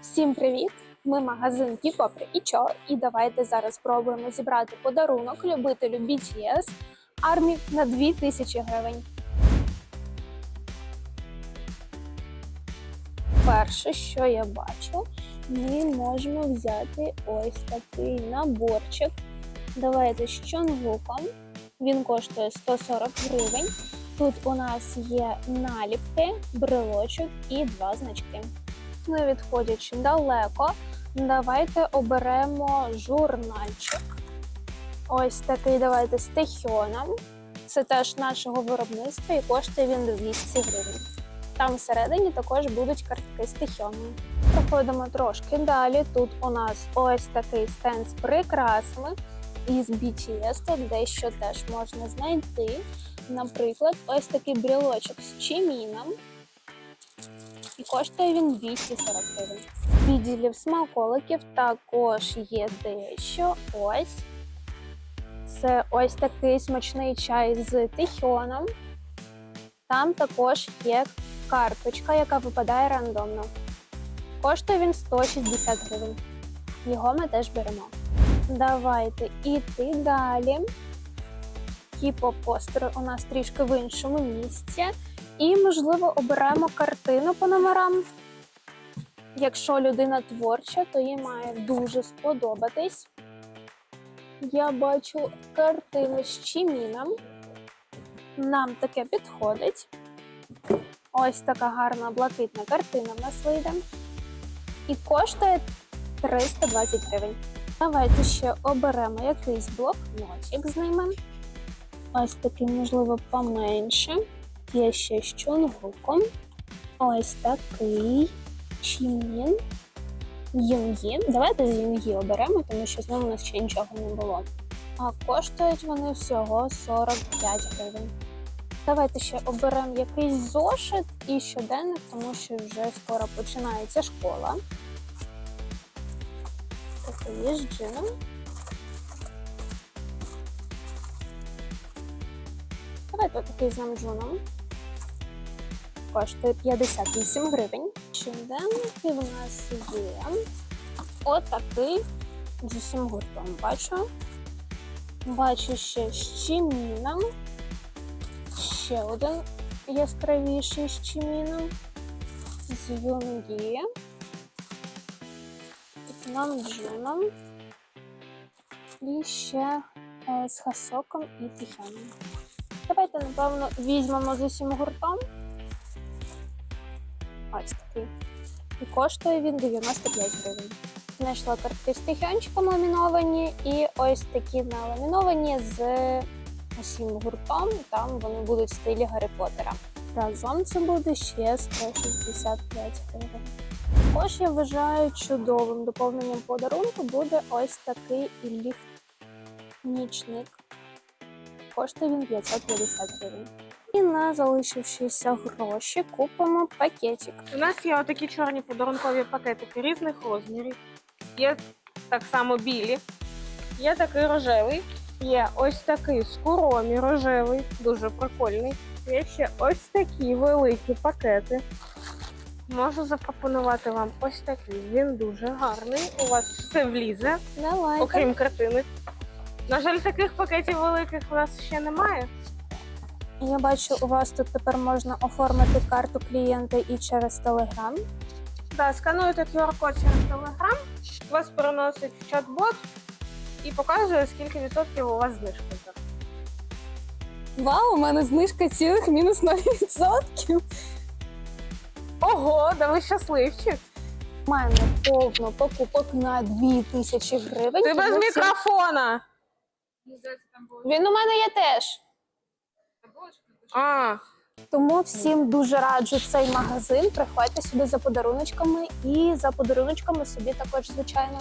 Всім привіт! Ми магазин Кіпопри і Чо, і давайте зараз спробуємо зібрати подарунок любителю BTS армії на 2000 гривень. Перше, що я бачу, ми можемо взяти ось такий наборчик. Давайте з чонгуком. Він коштує 140 гривень. Тут у нас є наліпки, брелочок і два значки. Не відходячи далеко, давайте оберемо журнальчик. Ось такий давайте з Техіоном. Це теж нашого виробництва і коштує він 200 гривень. Там всередині також будуть картки з Техіоном. Проходимо трошки далі. Тут у нас ось такий стенд з прикрасами із BTS. Тут дещо теж можна знайти. Наприклад, ось такий брілочок з чиміном. І коштує він 240 гривень. Відділів смаколиків також є дещо. Ось. Це ось такий смачний чай з тихіоном. Там також є карточка, яка випадає рандомно. Коштує він 160 гривень. Його ми теж беремо. Давайте іти далі. Кіпо-постери у нас трішки в іншому місці. І, можливо, оберемо картину по номерам. Якщо людина творча, то їй має дуже сподобатись. Я бачу картину з чиміном. Нам таке підходить. Ось така гарна блакитна картина в нас вийде. І коштує 320 гривень. Давайте ще оберемо якийсь блокнотик з ними. Ось такий, можливо, поменше. Є ще з чонгуком. Ось такий чімін. Юнгі. Давайте з Юнгі оберемо, тому що з ним у нас ще нічого не було. А коштують вони всього 45 гривень. Давайте ще оберемо якийсь зошит і щоденник, тому що вже скоро починається школа. Такий з джином. Давайте такий з намджуном. Коштує 58 гривень. Щоденники в нас є. Отакий з усім гуртом бачу. Бачу ще з чиміном. Ще один яскравіший з чиміном. З Юнгі. З намджуном. І ще е, з хасоком і тиханом. Давайте, напевно, візьмемо з усім гуртом. Ось такий. І коштує він 95 гривень. Знайшла картки з тихончиком ламіновані і ось такі наламіновані з усім гуртом. Там вони будуть в стилі Гаррі Поттера. Разом це буде ще 165 гривень. Також я вважаю чудовим доповненням подарунку буде ось такий ліфт нічник коштує він 550 гривень. І на залишившіся гроші купимо пакетик. У нас є отакі чорні подарункові пакетики різних розмірів. Є так само білі, є такий рожевий, є ось такий з куромі рожевий, дуже прикольний. Є ще ось такі великі пакети. Можу запропонувати вам ось такий. Він дуже гарний. У вас все влізе, Давайте. окрім картини. На жаль, таких пакетів великих у нас ще немає. Я бачу, у вас тут тепер можна оформити карту клієнта і через Telegram. Да, скануєте QR-код через Telegram, вас переносить в чат-бот і показує, скільки відсотків у вас знижка. Вау, у мене знижка цілих мінус 0%. Ого, да ви щасливчик. У мене повно покупок на 2000 гривень. Ти без мікрофона. Він у мене є теж. А, Тому всім дуже раджу цей магазин. Приходьте сюди за подаруночками і за подаруночками собі також, звичайно.